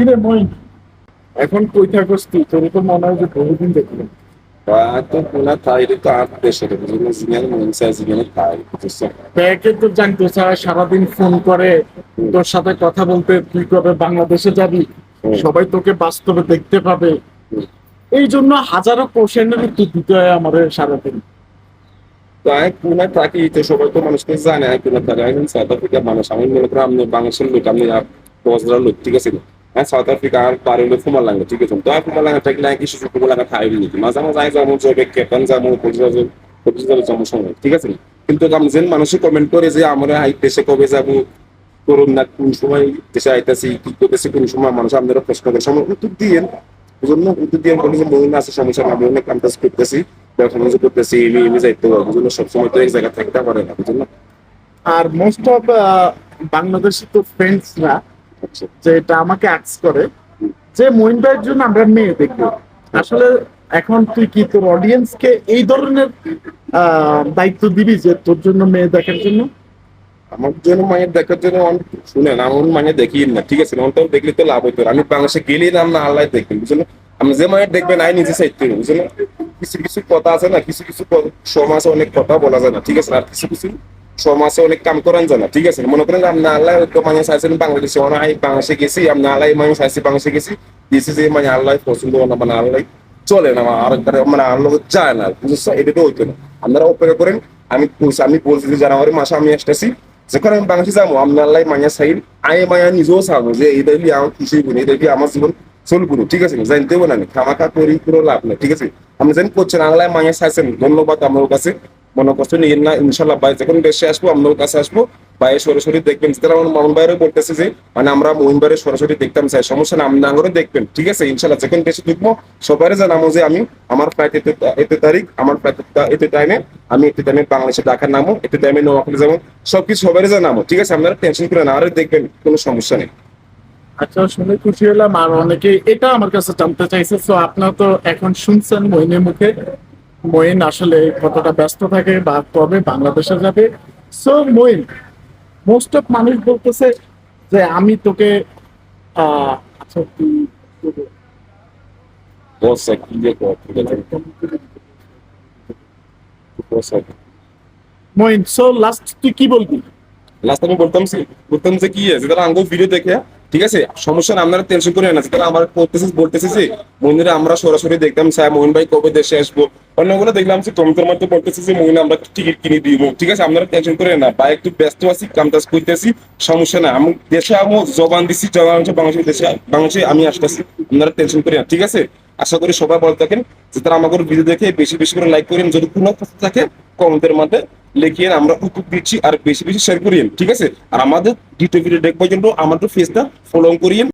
কিরে মই এখন কই থাকস তুই? তোর তো মনে হয় যে বহুদিন দেখলাম। তো পুনা তাইলে তো আর দেশে বুঝলি জিনিয়াল মনসা জিনিয়াল তাই। বুঝছ? তো জানতো স্যার সারাদিন ফোন করে তোর সাথে কথা বলতে তুই কবে বাংলাদেশে যাবি? সবাই তোকে বাস্তবে দেখতে পাবে। এই জন্য হাজারো কোশ্চেনের উত্তর দিতে হয় আমাদের সারাদিন। তো আমি পুনা থাকি তো সবাই তো মানুষকে জানে সাউথ আফ্রিকা মানুষ। আমি মনে করি আমি বাংলাদেশের লোক আমি বজরা লোক ঠিক আছে? হ্যাঁ সাউথ আফ্রিকা আর পারে লোক ফুমার লাগে ঠিক আছে? তো আমি ফুমার লাগে থাকলে আমি কিছু শুকু লাগা খাই নি মাঝে মাঝে আই কেতন যাব যাব সময়, ঠিক আছে? কিন্তু আমি যেন মানুষে কমেন্ট করে যে আমরা আই দেশে কবে যাব, করুন না কোন সময় দেশে কি করতেছি, কোন সময় মানুষ আপনারা প্রশ্ন করে। সময় উত্তর দিয়েন না উত্তর দিয়ে বলি যে মহিলা আছে, সমস্যা না মহিলা কাম কাজ করতেছি ব্যবসা করতেছি, এমনি এমনি যাইতে হবে। না সবসময় তো এক জায়গায় থাকতে পারে না বুঝুন না আর মোস্ট অফ বাংলাদেশি তো ফ্রেন্ডসরা যে এটা আমাকে আক্স করে। যে মহিন ভাইয়ের জন্য আমরা মেয়ে দেখব। আসলে এখন তুই কি তোর অডিয়েন্স কে এই ধরনের দায়িত্ব দিবি যে তোর জন্য মেয়ে দেখার জন্য? আমার জন্য মায়ের দেখার জন্য অনেক শুনেন, আমার মানে দেখি না, ঠিক আছে অন্তর দেখলে তো লাভ হইতো। আমি বাংলাদেশে গেলে না আমরা আল্লাহ দেখবেন বুঝলেন? আপনি যে মায়ের দেখবেন, আই নিজে চাইতে বুঝলেন? কিছু কিছু কথা আছে না, কিছু কিছু সমাজে অনেক কথা বলা যায় না, ঠিক আছে? আর কিছু কিছু সমাজে অনেক কাম করান যায় না ঠিক আছে মনে করেন আপনি আল্লাহ তো মানে চাইছেন বাংলাদেশে অনেক বাংলাদেশে গেছি আপনি আল্লাহ মানে চাইছি বাংলাদেশে গেছি দিয়েছি যে মানে আল্লাহ পছন্দ না মানে আল্লাহ চলে না আর মানে আল্লাহ যায় না বুঝছ এটা তো হইতো না আপনারা অপেক্ষা করেন আমি আমি বলছি যে জানুয়ারি মাসে আমি আসতেছি যখন আমি বাংলাদেশে যাব আমি আল্লাহ মায়া সাইল আয় মায়া নিজেও চাবো যে এই দেখলি আমার খুশি গুণ এই দেখলি আমার জীবন চলবো ঠিক আছে জানতে না খামাখা করি পুরো লাভ না ঠিক আছে আপনি যেন করছেন আল্লাহ মায়া চাইছেন ধন্যবাদ আমার কাছে মনে কষ্ট নিয়ে না, ইনশাল্লাহ ভাই যখন দেশে আসব আপনার কাছে আসব। ভাই সরাসরি দেখবেন, যেটা আমার মামুন ভাইয়েরও বলতেছে যে মানে আমরা মোহিন ভাইয়ের সরাসরি দেখতাম চাই সমস্যা না আপনি আঙুরে দেখবেন, ঠিক আছে? ইনশাল্লাহ যখন দেশে ঢুকবো সবাই জানাব যে আমি আমার ফ্লাইট এতে এতে তারিখ, আমার ফ্লাইট এতে টাইমে আমি এতে টাইমে বাংলাদেশে ঢাকার নামো, এতে টাইমে নোয়াখালী যাব, সবকিছু সবাই জানাব, ঠিক আছে? আপনারা টেনশন করে না, আরে দেখবেন, কোনো সমস্যা নেই। আচ্ছা শুনে খুশি হলাম, আর অনেকে এটা আমার কাছে জানতে চাইছে তো আপনার তো এখন শুনছেন মহিনের মুখে। মহিন আসলে কতটা ব্যস্ত থাকে বা কবে বাংলাদেশে যাবে? সো মহিন মোস্ট অফ মানুষ বলতেছে যে আমি তোকে আচ্ছা তুই মহিন সো লাস্ট তুই কি বলবি? লাস্ট আমি বলতাম বলতাম যে কি আছে? তারা আঙ্গুল ভিডিও দেখে। ঠিক আছে? সমস্যা না আপনারা টেনশন করে না। তারা আমার করতেছে বলতেছে যে মন্দিরে আমরা সরাসরি দেখতাম, স্যার মোহন ভাই কবে দেশে আসব? অন্যগুলো দেখলাম যে কমিটির মধ্যে বলতেছে যে মোহন আমরা টিকিট কিনে দিব। ঠিক আছে? আপনারা টেনশন করে না। বা একটু ব্যস্ত আছি, কাম কাজ করতেছি, সমস্যা না আমি দেশে আমি জবান দিছি, জবান হচ্ছে বাংলাদেশের দেশে বাংলাদেশে আমি আসতেছি। আপনারা টেনশন করে না, ঠিক আছে? আশা করি সবাই বলতে থাকেন। যে তারা আমাকে ভিডিও দেখে বেশি বেশি করে লাইক করেন, যদি কোনো কথা থাকে কমেন্টের মধ্যে লিখিয়ে আমরা উত্তর দিচ্ছি, আর বেশি বেশি শেয়ার করিয়েন, ঠিক আছে? আর আমাদের দ্বিতীয় ভিডিও দেখবার জন্য আমাদের ফেসটা ফলো করিয়েন।